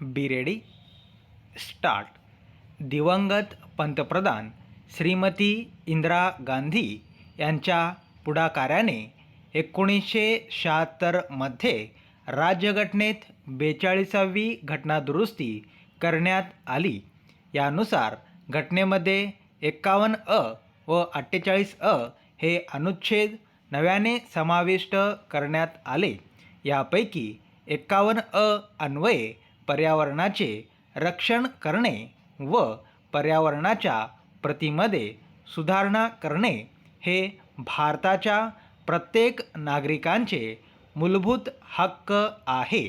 Be ready start दिवंगत पंतप्रधान श्रीमती इंदिरा गांधी यांच्या पुढाकाराने एकोणीसशे शहात्तरमध्ये राज्यघटनेत बेचाळीसावी घटनादुरुस्ती करण्यात आली. यानुसार घटनेमध्ये एक्कावन्न अ व अठ्ठेचाळीस अ हे अनुच्छेद नव्याने समाविष्ट करण्यात आले. यापैकी एक्कावन्न अ अन्वये पर्यावरणाचे रक्षण करणे व पर्यावरणाच्या प्रतीमध्ये सुधारणा करणे हे भारताच्या प्रत्येक नागरिकांचे मूलभूत हक्क आहे.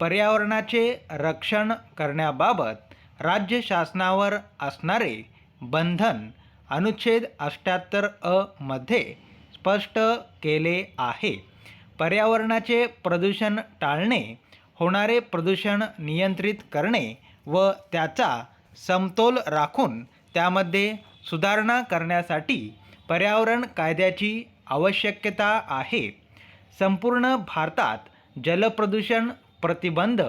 पर्यावरणाचे रक्षण करण्याबाबत राज्य शासनावर असणारे बंधन अनुच्छेद अष्ट्याहत्तर अ मध्ये स्पष्ट केले आहे. पर्यावरणाचे प्रदूषण टाळणे होणारे प्रदूषण नियंत्रित करणे व त्याचा समतोल राखून त्यामध्ये सुधारणा करण्यासाठी पर्यावरण कायद्याची आवश्यकता आहे. संपूर्ण भारतात जलप्रदूषण प्रतिबंध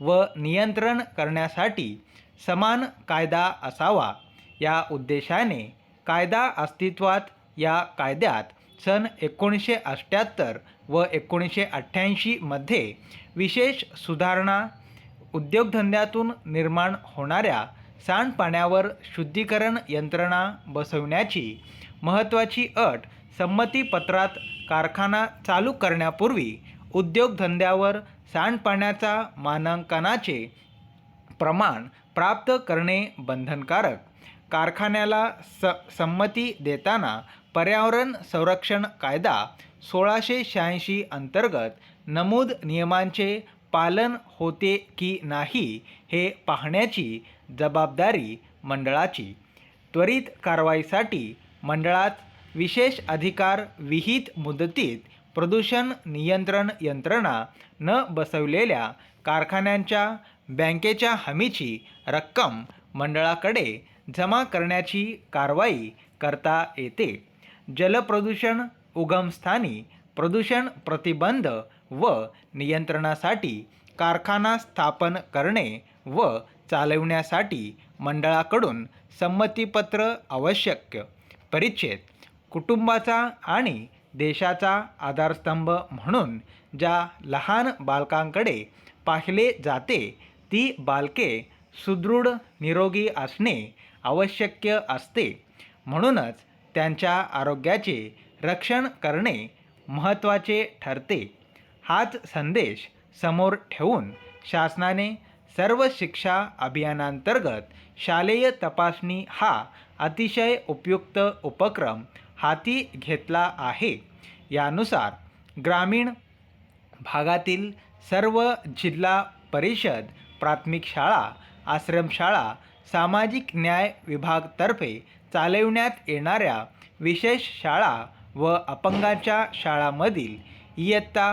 व नियंत्रण करण्यासाठी समान कायदा असावा या उद्देशाने कायदा अस्तित्वात या कायद्यात सन एकोणीसशे अठ्ठ्याहत्तर व एकोणीसशे अठ्ठ्याऐंशीमध्ये विशेष सुधारणा उद्योगधंद्यातून निर्माण होणाऱ्या सांडपाण्यावर शुद्धीकरण यंत्रणा बसवण्याची महत्त्वाची अट संमतीपत्रात कारखाना चालू करण्यापूर्वी उद्योगधंद्यावर सांडपाण्याचा मानांकनाचे प्रमाण प्राप्त करणे बंधनकारक. कारखान्याला स संमती देताना पर्यावरण संरक्षण कायदा सोळाशे शहाऐंशी अंतर्गत नमूद नियमांचे पालन होते की नाही हे पाहण्याची जबाबदारी मंडळाची. त्वरित कारवाईसाठी मंडळात विशेष अधिकार विहित मुदतीत प्रदूषण नियंत्रण यंत्रणा न बसवलेल्या कारखान्यांच्या बँकेच्या हमीची रक्कम मंडळाकडे जमा करण्याची कारवाई करता येते. जलप्रदूषण उगमस्थानी प्रदूषण प्रतिबंध व नियंत्रणासाठी कारखाना स्थापन करणे व चालविण्यासाठी मंडळाकडून संमतीपत्र आवश्यक. परिच्छेद कुटुंबाचा आणि देशाचा आधारस्तंभ म्हणून ज्या लहान बालकांकडे पाहिले जाते ती बालके सुदृढ निरोगी असणे आवश्यक असते. म्हणूनच त्यांच्या आरोग्याचे रक्षण करणे महत्त्वाचे ठरते. हाच संदेश समोर ठेवून शासनाने सर्व शिक्षा अभियानांतर्गत शालेय तपासणी हा अतिशय उपयुक्त उपक्रम हाती घेतला आहे. यानुसार ग्रामीण भागातील सर्व जिल्हा परिषद प्राथमिक शाळा आश्रमशाळा सामाजिक न्याय विभागतर्फे चालविण्यात येणाऱ्या विशेष शाळा व अपंगांच्या शाळांमधील इयत्ता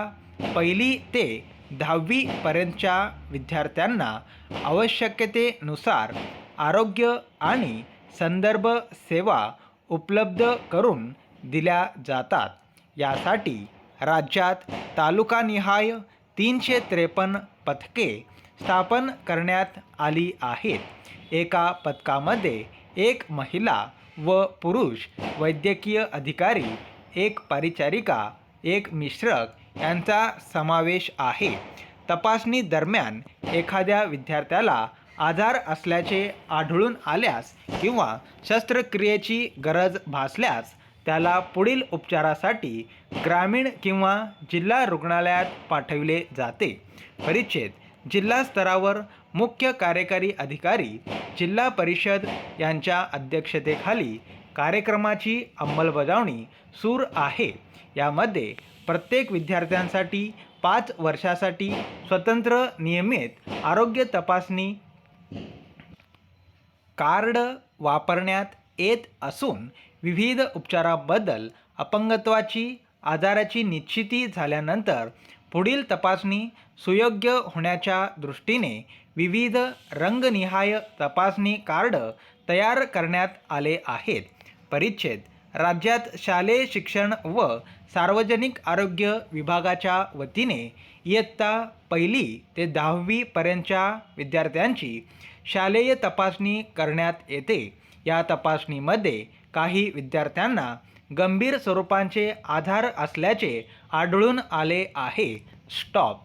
पहिली ते दहावीपर्यंतच्या विद्यार्थ्यांना आवश्यकतेनुसार आरोग्य आणि संदर्भ सेवा उपलब्ध करून दिल्या जातात. यासाठी राज्यात तालुकानिहाय तीनशे त्रेपन्न पथके स्थापन करण्यात आली आहेत. एका पथकामध्ये एक महिला व पुरुष वैद्यकीय अधिकारी एक परिचारिका एक मिश्रक यांचा समावेश आहे. तपासणी दरम्यान एखाद्या विद्यार्थ्याला आजार असल्याचे आढळून आल्यास किंवा शस्त्रक्रियेची गरज भासल्यास त्याला पुढील उपचारासाठी ग्रामीण किंवा जिल्हा रुग्णालयात पाठविले जाते. परिच्छेद जिल्हा स्तरावर मुख्य कार्यकारी अधिकारी जिल्हा परिषद यांच्या अध्यक्षतेखाली कार्यक्रमाची अंमलबजावणी सूर आहे. यामध्ये प्रत्येक विद्यार्थ्यांसाठी पाच वर्षासाठी स्वतंत्र नियमित आरोग्य तपासणी कार्ड वापरण्यात येत असून विविध उपचाराबद्दल अपंगत्वाची आजाराची निश्चिती झाल्यानंतर पुढील तपासणी सुयोग्य होण्याच्या दृष्टीने विविध रंगनिहाय तपासणी कार्ड तयार करण्यात आले आहेत. परिच्छेद. राज्यात शालेय शिक्षण व सार्वजनिक आरोग्य विभागाच्या वतीने इयत्ता पहिली ते दहावीपर्यंतच्या विद्यार्थ्यांची शालेय तपासणी करण्यात येते. या तपासणीमध्ये काही विद्यार्थ्यांना गंभीर स्वरूपांचे आधार असल्याचे आढळून आले आहे. स्टॉप.